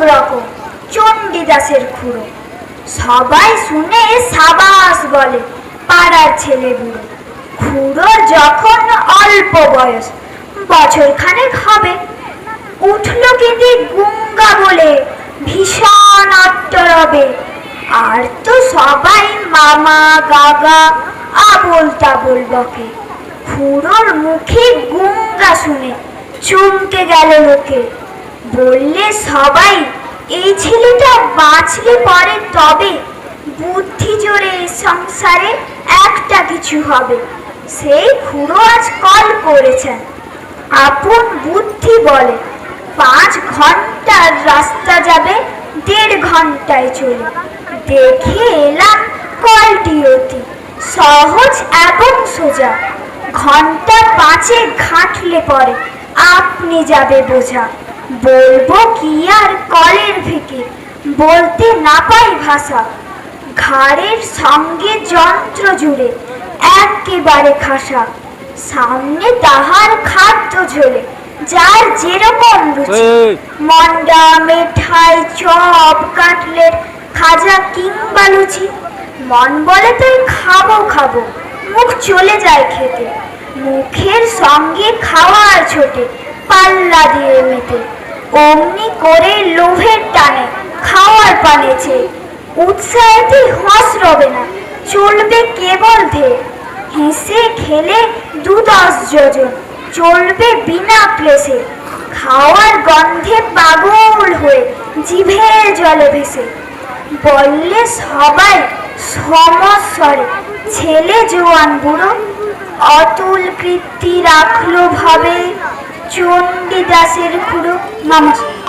রকম, চণ্ডীদাসের খুঁড়ো। সবাই শুনে সাবাস বলে, পাড়ার ছেলে বুড়ো খুড়োর যখন অল্প বয়স, বছর খানেক হবে। উঠল কেঁদে গুঙ্গা বলে, ভীষণ আত্মরবে। আর তো সবাই মামা, গাগা আবল তাবল বকে। খুড়োর মুখে গুঙ্গা শুনে চমকে গেল লোকে বললে, সবাই, এই ছেলেটা বাঁচলে পরে তবে বুদ্ধি জোরে সংসারে একটা কিছু হবে। সেই খুড়ো আজ কল করেছেন। আপন বুদ্ধি বলে, পাঁচ ঘণ্টার রাস্তা যাবে, দেড় ঘন্টায় চলে। দেখে এলাম কলটি অতি সহজ এবং সোজা। ঘণ্টা পাঁচে ঘাটলে পরে। আপনি যাবে বোঝা। বলব কি আর কলের ফিকে বলতে না পাই ভাষা। ঘাড়ের সঙ্গে যন্ত্র জুড়ে একেবারে খাসা। সামনে তাহার খাদ্য ঝোলে যার যেরকম রুচি। মন্ডা মেঠাই চপ কাটলেট খাজা কিংবা লুচি। মন বলে তাই খাব খাব। মুখ চলে যায় খেতে। মুখের সঙ্গে খাওয়ার ছোটে, পাল্লা দিয়ে মেতে। অমনি করে লোভের টানে খাওয়ার পানেছে উৎসাহেতে হস রবে না, চলবে কেবল ধে হেসে খেলে দু দশ যোজন, চলবে বিনা প্লেসে খাওয়ার গন্ধে পাগল হয়ে জিভের জলে ভেসে। বললে সবাই সমস্বরে, ছেলে জোয়ান বুড়ো অতুল কীর্তি রাখল ভাবে চণ্ডীদাসের খুড়ো নমস্কার